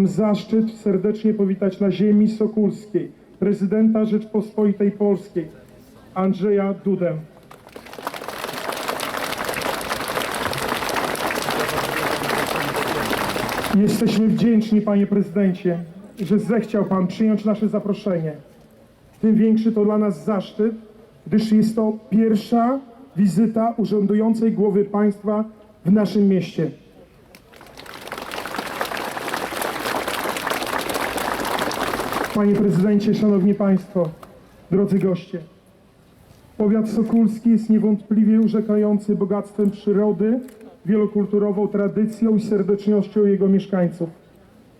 mam zaszczyt serdecznie powitać na ziemi sokulskiej prezydenta Rzeczpospolitej Polskiej Andrzeja Dudę. Jesteśmy wdzięczni, panie prezydencie, że zechciał pan przyjąć nasze zaproszenie. Tym większy to dla nas zaszczyt, gdyż jest to pierwsza wizyta urzędującej głowy państwa w naszym mieście. Panie prezydencie, szanowni państwo, drodzy goście. Powiat sokulski jest niewątpliwie urzekający bogactwem przyrody, wielokulturową tradycją i serdecznością jego mieszkańców.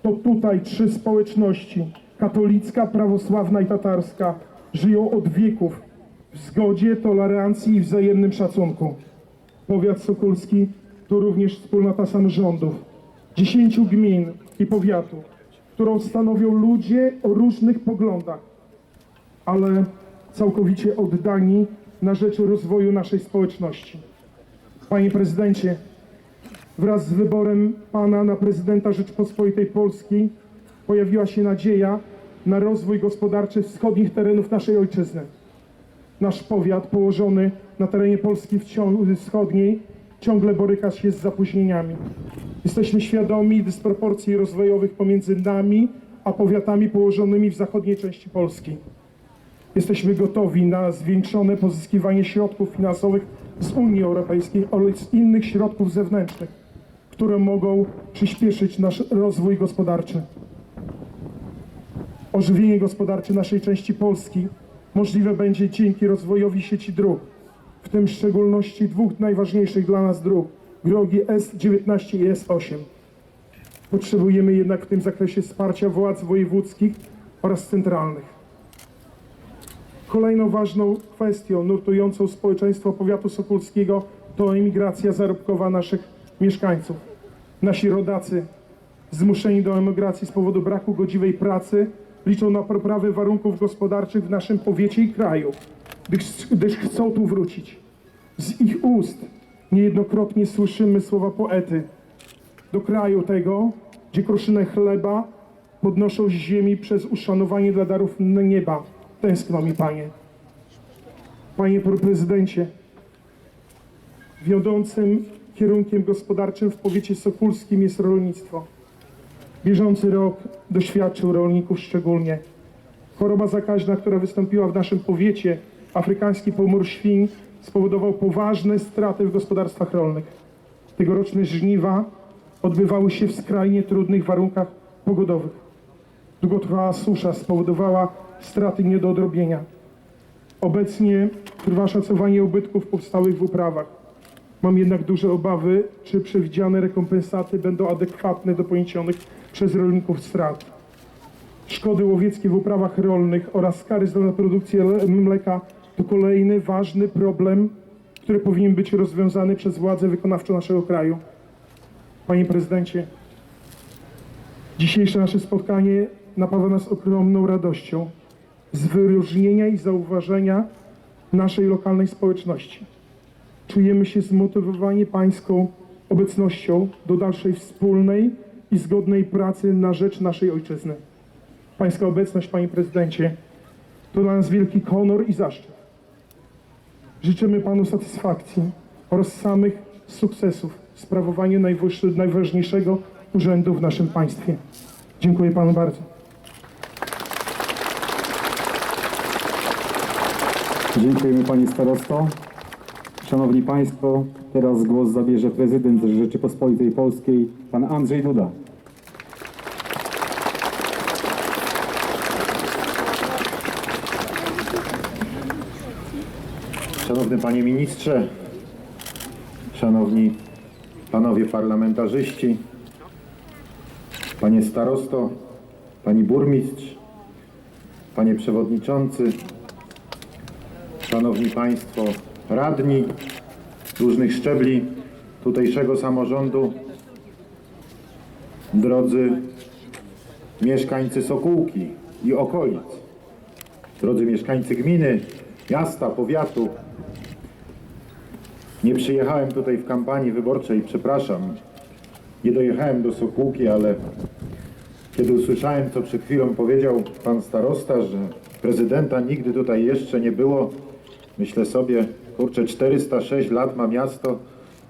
To tutaj trzy społeczności, katolicka, prawosławna i tatarska, żyją od wieków w zgodzie, tolerancji i wzajemnym szacunku. Powiat sokulski to również wspólnota samorządów, dziesięciu gmin i powiatu, którą stanowią ludzie o różnych poglądach, ale całkowicie oddani na rzecz rozwoju naszej społeczności. Panie prezydencie, wraz z wyborem pana na prezydenta Rzeczpospolitej Polskiej pojawiła się nadzieja na rozwój gospodarczy wschodnich terenów naszej ojczyzny. Nasz powiat położony na terenie Polski wschodniej ciągle boryka się z zapóźnieniami. Jesteśmy świadomi dysproporcji rozwojowych pomiędzy nami a powiatami położonymi w zachodniej części Polski. Jesteśmy gotowi na zwiększone pozyskiwanie środków finansowych z Unii Europejskiej oraz innych środków zewnętrznych, które mogą przyspieszyć nasz rozwój gospodarczy. Ożywienie gospodarcze naszej części Polski możliwe będzie dzięki rozwojowi sieci dróg, w tym w szczególności dwóch najważniejszych dla nas dróg, drogi S19 i S8. Potrzebujemy jednak w tym zakresie wsparcia władz wojewódzkich oraz centralnych. Kolejną ważną kwestią nurtującą społeczeństwo powiatu sokulskiego to emigracja zarobkowa naszych mieszkańców. Nasi rodacy zmuszeni do emigracji z powodu braku godziwej pracy liczą na poprawę warunków gospodarczych w naszym powiecie i kraju, gdyż, gdyż chcą tu wrócić. Z ich ust niejednokrotnie słyszymy słowa poety. Do kraju tego, gdzie kruszynę chleba podnoszą z ziemi przez uszanowanie dla darów nieba. Tęskno mi, Panie. Panie prezydencie, wiodącym kierunkiem gospodarczym w powiecie sokulskim jest rolnictwo. Bieżący rok doświadczył rolników szczególnie. Choroba zakaźna, która wystąpiła w naszym powiecie, afrykański pomór świń, spowodował poważne straty w gospodarstwach rolnych. Tegoroczne żniwa odbywały się w skrajnie trudnych warunkach pogodowych. Długotrwała susza spowodowała straty nie do odrobienia. Obecnie trwa szacowanie ubytków powstałych w uprawach. Mam jednak duże obawy, czy przewidziane rekompensaty będą adekwatne do poniesionych przez rolników strat. Szkody łowieckie w uprawach rolnych oraz kary za produkcję le- mleka to kolejny ważny problem, który powinien być rozwiązany przez władzę wykonawczą naszego kraju. Panie prezydencie, dzisiejsze nasze spotkanie napawa nas ogromną radością z wyróżnienia i zauważenia naszej lokalnej społeczności. Czujemy się zmotywowani pańską obecnością do dalszej wspólnej i zgodnej pracy na rzecz naszej ojczyzny. Pańska obecność, panie prezydencie, to dla nas wielki honor i zaszczyt. Życzymy panu satysfakcji oraz samych sukcesów w sprawowaniu najważniejszego urzędu w naszym państwie. Dziękuję panu bardzo. Dziękujemy Panie Starosto. Szanowni Państwo, teraz głos zabierze prezydent Rzeczypospolitej Polskiej, Pan Andrzej Duda. Szanowny Panie Ministrze, Szanowni Panowie Parlamentarzyści, Panie Starosto, Pani Burmistrz, Panie Przewodniczący, Szanowni Państwo Radni różnych szczebli tutejszego samorządu, drodzy mieszkańcy Sokółki i okolic, drodzy mieszkańcy gminy, miasta, powiatu, nie przyjechałem tutaj w kampanii wyborczej, przepraszam. Nie dojechałem do Sokółki, ale Kiedy usłyszałem, co przed chwilą powiedział pan starosta, że prezydenta nigdy tutaj jeszcze nie było, myślę sobie, kurczę, 406 lat ma miasto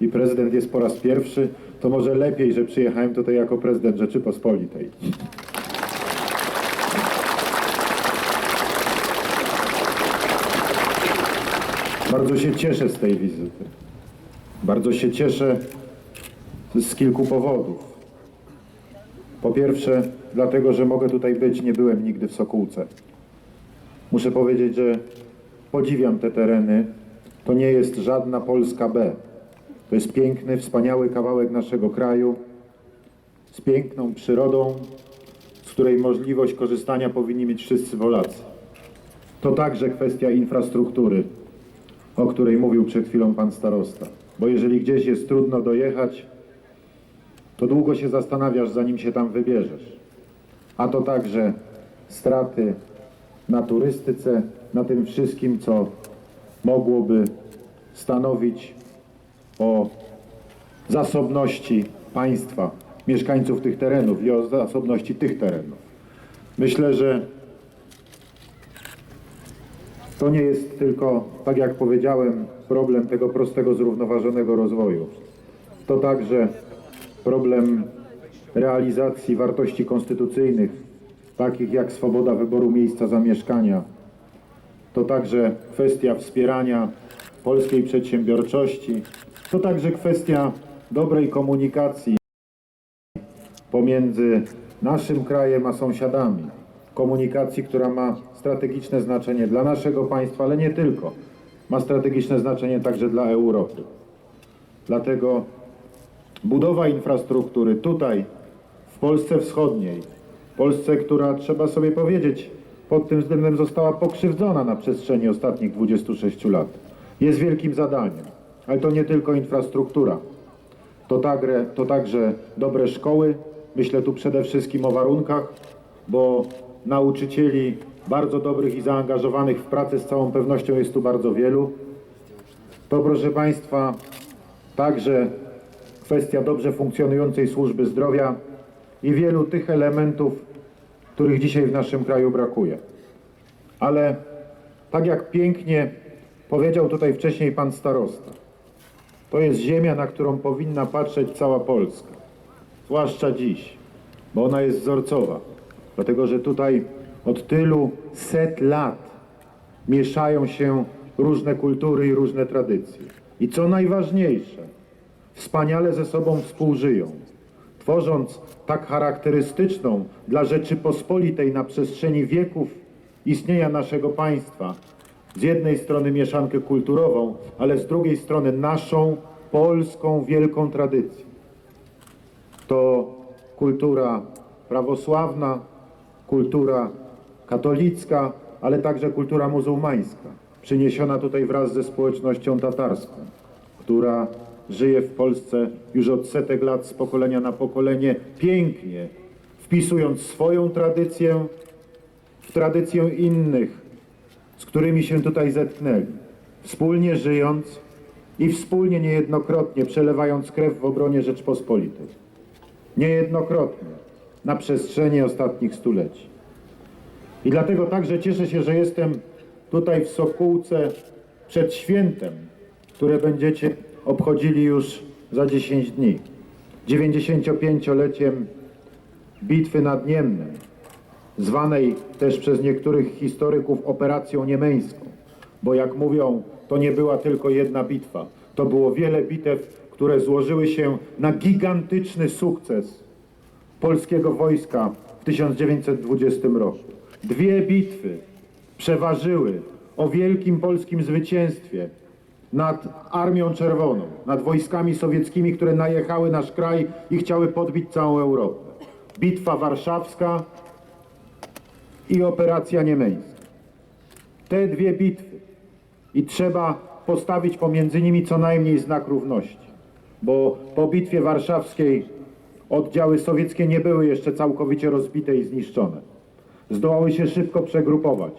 i prezydent jest po raz pierwszy, to może lepiej, że przyjechałem tutaj jako prezydent Rzeczypospolitej. Bardzo się cieszę z tej wizyty. Bardzo się cieszę z kilku powodów. Po pierwsze, dlatego, że mogę tutaj być, nie byłem nigdy w Sokółce. Muszę powiedzieć, że podziwiam te tereny. To nie jest żadna Polska B. To jest piękny, wspaniały kawałek naszego kraju z piękną przyrodą, z której możliwość korzystania powinni mieć wszyscy Polacy. To także kwestia infrastruktury, o której mówił przed chwilą pan starosta. Bo jeżeli gdzieś jest trudno dojechać, to długo się zastanawiasz, zanim się tam wybierzesz. A to także straty na turystyce, na tym wszystkim, co mogłoby stanowić o zasobności państwa, mieszkańców tych terenów i o zasobności tych terenów. Myślę, że to nie jest tylko, tak jak powiedziałem, problem tego prostego, zrównoważonego rozwoju. To także problem realizacji wartości konstytucyjnych, takich jak swoboda wyboru miejsca zamieszkania. To także kwestia wspierania polskiej przedsiębiorczości. To także kwestia dobrej komunikacji pomiędzy naszym krajem a sąsiadami. Komunikacji, która ma strategiczne znaczenie dla naszego państwa, ale nie tylko. Ma strategiczne znaczenie także dla Europy. Dlatego budowa infrastruktury tutaj, w Polsce Wschodniej, Polsce, która trzeba sobie powiedzieć, pod tym względem została pokrzywdzona na przestrzeni ostatnich 26 lat, jest wielkim zadaniem. Ale to nie tylko infrastruktura, to, to także dobre szkoły. Myślę tu przede wszystkim o warunkach, bo nauczycieli bardzo dobrych i zaangażowanych w pracę z całą pewnością jest tu bardzo wielu. To proszę Państwa także kwestia dobrze funkcjonującej służby zdrowia i wielu tych elementów, których dzisiaj w naszym kraju brakuje. Ale tak jak pięknie powiedział tutaj wcześniej pan starosta, to jest ziemia, na którą powinna patrzeć cała Polska, zwłaszcza dziś, bo ona jest wzorcowa, dlatego że tutaj od tylu set lat mieszają się różne kultury i różne tradycje. I co najważniejsze, wspaniale ze sobą współżyją, tworząc tak charakterystyczną dla Rzeczypospolitej na przestrzeni wieków istnienia naszego państwa z jednej strony mieszankę kulturową, ale z drugiej strony naszą polską wielką tradycję. To kultura prawosławna, kultura katolicka, ale także kultura muzułmańska, przyniesiona tutaj wraz ze społecznością tatarską, która żyje w Polsce już od setek lat z pokolenia na pokolenie, pięknie wpisując swoją tradycję w tradycję innych, z którymi się tutaj zetknęli, wspólnie żyjąc i wspólnie niejednokrotnie przelewając krew w obronie Rzeczpospolitej. Niejednokrotnie na przestrzeni ostatnich stuleci. I dlatego także cieszę się, że jestem tutaj w Sokółce przed świętem, które będziecie obchodzili już za 10 dni. 95-leciem bitwy nad Niemnem, zwanej też przez niektórych historyków operacją niemeńską, bo jak mówią, to nie była tylko jedna bitwa. To było wiele bitew, które złożyły się na gigantyczny sukces polskiego wojska w 1920 roku. Dwie bitwy przeważyły o wielkim polskim zwycięstwie nad Armią Czerwoną, nad wojskami sowieckimi, które najechały nasz kraj i chciały podbić całą Europę. Bitwa warszawska i operacja niemeńska. Te dwie bitwy i trzeba postawić pomiędzy nimi co najmniej znak równości, bo po bitwie warszawskiej oddziały sowieckie nie były jeszcze całkowicie rozbite i zniszczone. Zdołały się szybko przegrupować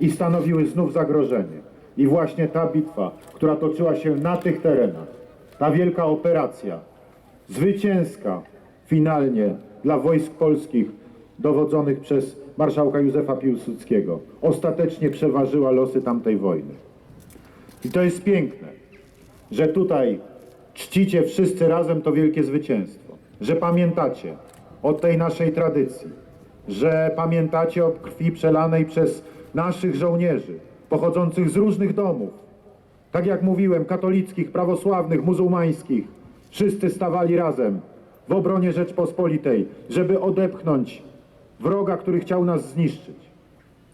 i stanowiły znów zagrożenie. I właśnie ta bitwa, która toczyła się na tych terenach, ta wielka operacja, zwycięska finalnie dla wojsk polskich, dowodzonych przez marszałka Józefa Piłsudskiego ostatecznie przeważyła losy tamtej wojny. I to jest piękne, że tutaj czcicie wszyscy razem to wielkie zwycięstwo, że pamiętacie o tej naszej tradycji, że pamiętacie o krwi przelanej przez naszych żołnierzy pochodzących z różnych domów. Tak jak mówiłem, katolickich, prawosławnych, muzułmańskich, wszyscy stawali razem w obronie Rzeczpospolitej, żeby odepchnąć wroga, który chciał nas zniszczyć.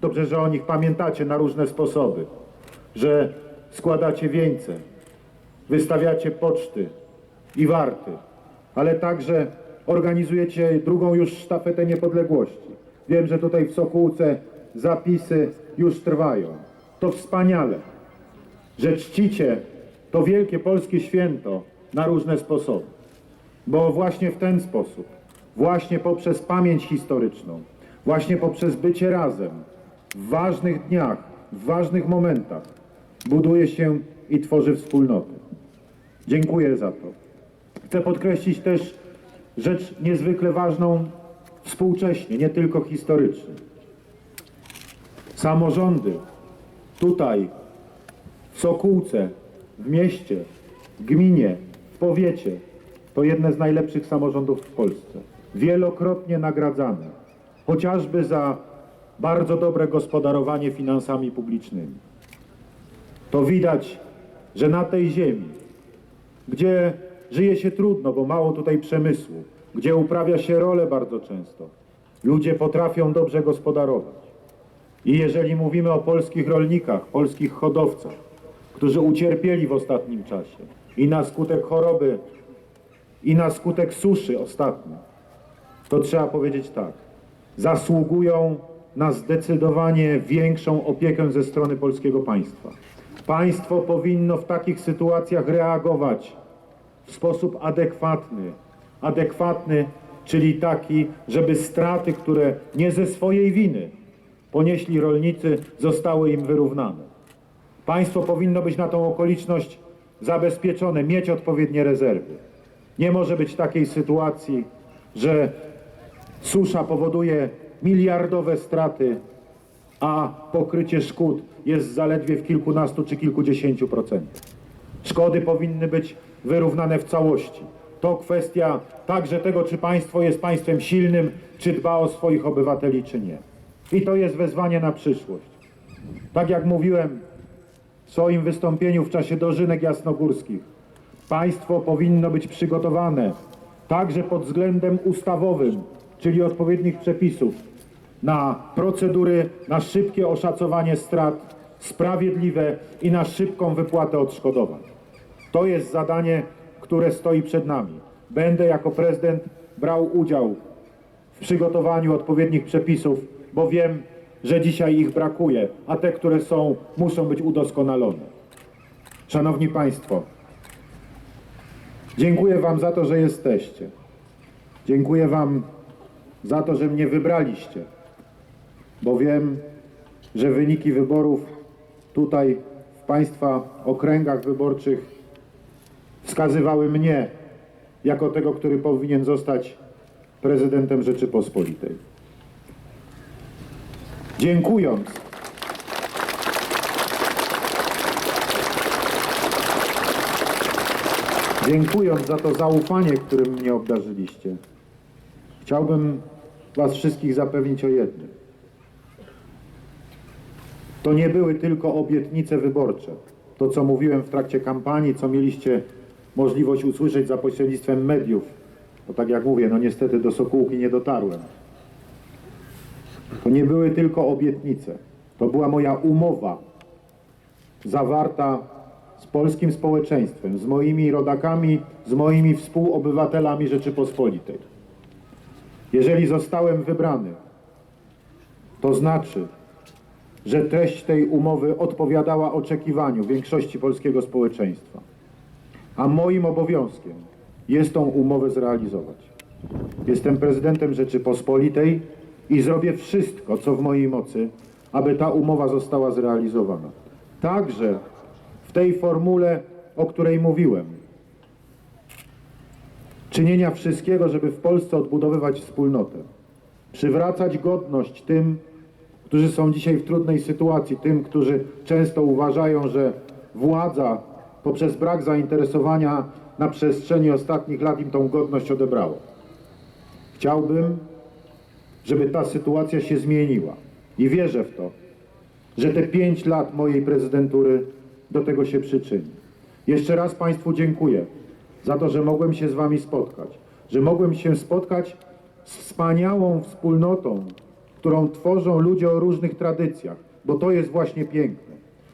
Dobrze, że o nich pamiętacie na różne sposoby, że składacie wieńce, wystawiacie poczty i warty, ale także organizujecie drugą już sztafetę niepodległości. Wiem, że tutaj w Sokółce zapisy już trwają. To wspaniale, że czcicie to wielkie polskie święto na różne sposoby. Bo właśnie w ten sposób, właśnie poprzez pamięć historyczną, właśnie poprzez bycie razem w ważnych dniach, w ważnych momentach buduje się i tworzy wspólnoty. Dziękuję za to. Chcę podkreślić też rzecz niezwykle ważną współcześnie, nie tylko historycznie. Samorządy tutaj, w Sokółce, w mieście, w gminie, w powiecie, to jedne z najlepszych samorządów w Polsce. Wielokrotnie nagradzane, chociażby za bardzo dobre gospodarowanie finansami publicznymi. To widać, że na tej ziemi, gdzie żyje się trudno, bo mało tutaj przemysłu, gdzie uprawia się rolę bardzo często, ludzie potrafią dobrze gospodarować. I jeżeli mówimy o polskich rolnikach, polskich hodowcach, którzy ucierpieli w ostatnim czasie i na skutek choroby, i na skutek suszy ostatnio, to trzeba powiedzieć tak. Zasługują na zdecydowanie większą opiekę ze strony polskiego państwa. Państwo powinno w takich sytuacjach reagować w sposób adekwatny. Adekwatny, czyli taki, żeby straty, które nie ze swojej winy ponieśli rolnicy, zostały im wyrównane. Państwo powinno być na tą okoliczność zabezpieczone, mieć odpowiednie rezerwy. Nie może być takiej sytuacji, że susza powoduje miliardowe straty, a pokrycie szkód jest zaledwie w kilkunastu czy kilkudziesięciu procentach. Szkody powinny być wyrównane w całości. To kwestia także tego, czy państwo jest państwem silnym, czy dba o swoich obywateli, czy nie. I to jest wezwanie na przyszłość. Tak jak mówiłem w swoim wystąpieniu w czasie dożynek jasnogórskich, państwo powinno być przygotowane także pod względem ustawowym, czyli odpowiednich przepisów, na procedury, na szybkie oszacowanie strat, sprawiedliwe i na szybką wypłatę odszkodowań. To jest zadanie, które stoi przed nami. Będę jako prezydent brał udział w przygotowaniu odpowiednich przepisów, bo wiem, że dzisiaj ich brakuje, a te, które są, muszą być udoskonalone. Szanowni Państwo, dziękuję Wam za to, że jesteście. Dziękuję Wam za to, że mnie wybraliście, bo wiem, że wyniki wyborów tutaj w Państwa okręgach wyborczych wskazywały mnie jako tego, który powinien zostać prezydentem Rzeczypospolitej. Dziękując Dziękując za to zaufanie, którym mnie obdarzyliście, chciałbym Was wszystkich zapewnić o jednym. To nie były tylko obietnice wyborcze. To, co mówiłem w trakcie kampanii, co mieliście możliwość usłyszeć za pośrednictwem mediów, bo tak jak mówię, no niestety do Sokółki nie dotarłem. To nie były tylko obietnice. To była moja umowa zawarta z polskim społeczeństwem, z moimi rodakami, z moimi współobywatelami Rzeczypospolitej. Jeżeli zostałem wybrany, to znaczy, że treść tej umowy odpowiadała oczekiwaniu większości polskiego społeczeństwa. A moim obowiązkiem jest tą umowę zrealizować. Jestem prezydentem Rzeczypospolitej i zrobię wszystko, co w mojej mocy, aby ta umowa została zrealizowana. Także w tej formule, o której mówiłem. Czynienia wszystkiego, żeby w Polsce odbudowywać wspólnotę. przywracać godność tym, którzy są dzisiaj w trudnej sytuacji, tym, którzy często uważają, że władza poprzez brak zainteresowania na przestrzeni ostatnich lat im tą godność odebrała. Chciałbym, żeby ta sytuacja się zmieniła i wierzę w to, że te pięć lat mojej prezydentury do tego się przyczyni. Jeszcze raz Państwu dziękuję za to, że mogłem się z Wami spotkać, że mogłem się spotkać z wspaniałą wspólnotą, którą tworzą ludzie o różnych tradycjach, bo to jest właśnie piękne.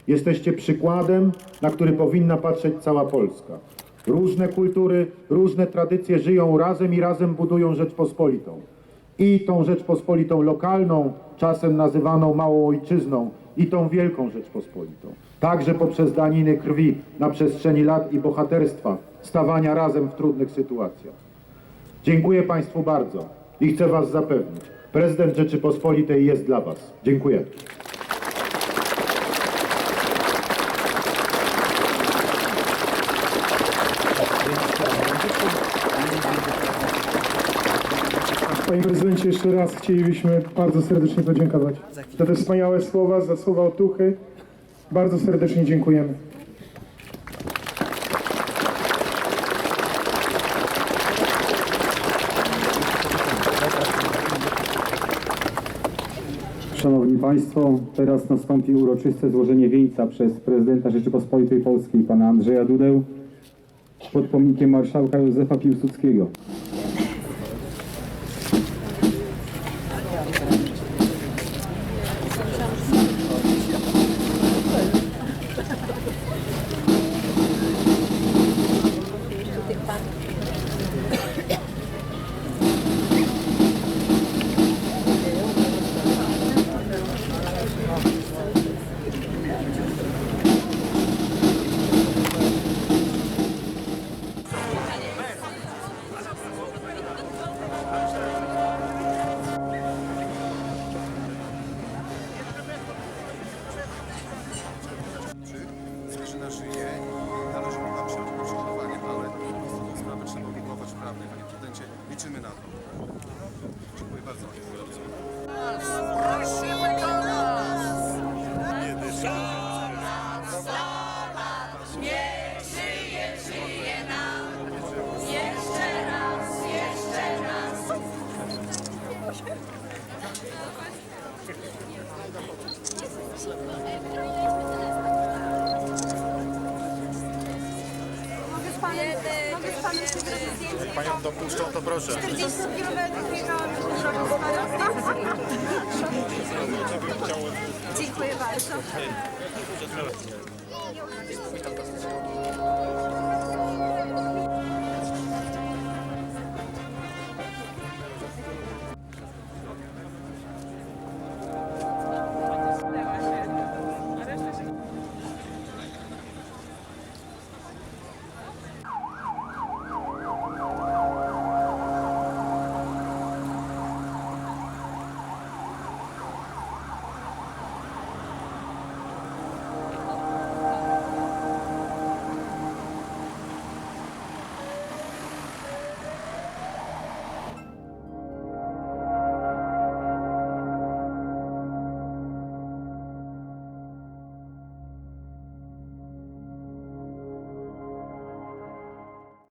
Jesteście przykładem, na który powinna patrzeć cała Polska. Różne kultury, różne tradycje żyją razem i razem budują Rzeczpospolitą. I tą Rzeczpospolitą lokalną, czasem nazywaną Małą Ojczyzną, i tą Wielką Rzeczpospolitą. Także poprzez daniny krwi na przestrzeni lat i bohaterstwa, stawania razem w trudnych sytuacjach. Dziękuję Państwu bardzo i chcę Was zapewnić, prezydent Rzeczypospolitej jest dla Was. Dziękuję. Panie prezydencie, jeszcze raz chcielibyśmy bardzo serdecznie podziękować za te wspaniałe słowa, za słowa otuchy. Bardzo serdecznie dziękujemy. Szanowni Państwo, teraz nastąpi uroczyste złożenie wieńca przez prezydenta Rzeczypospolitej Polskiej, pana Andrzeja Dudę, pod pomnikiem marszałka Józefa Piłsudskiego. Panią dopuszczą, to proszę. 40 km jechałam, zdjęcie. Dziękuję bardzo.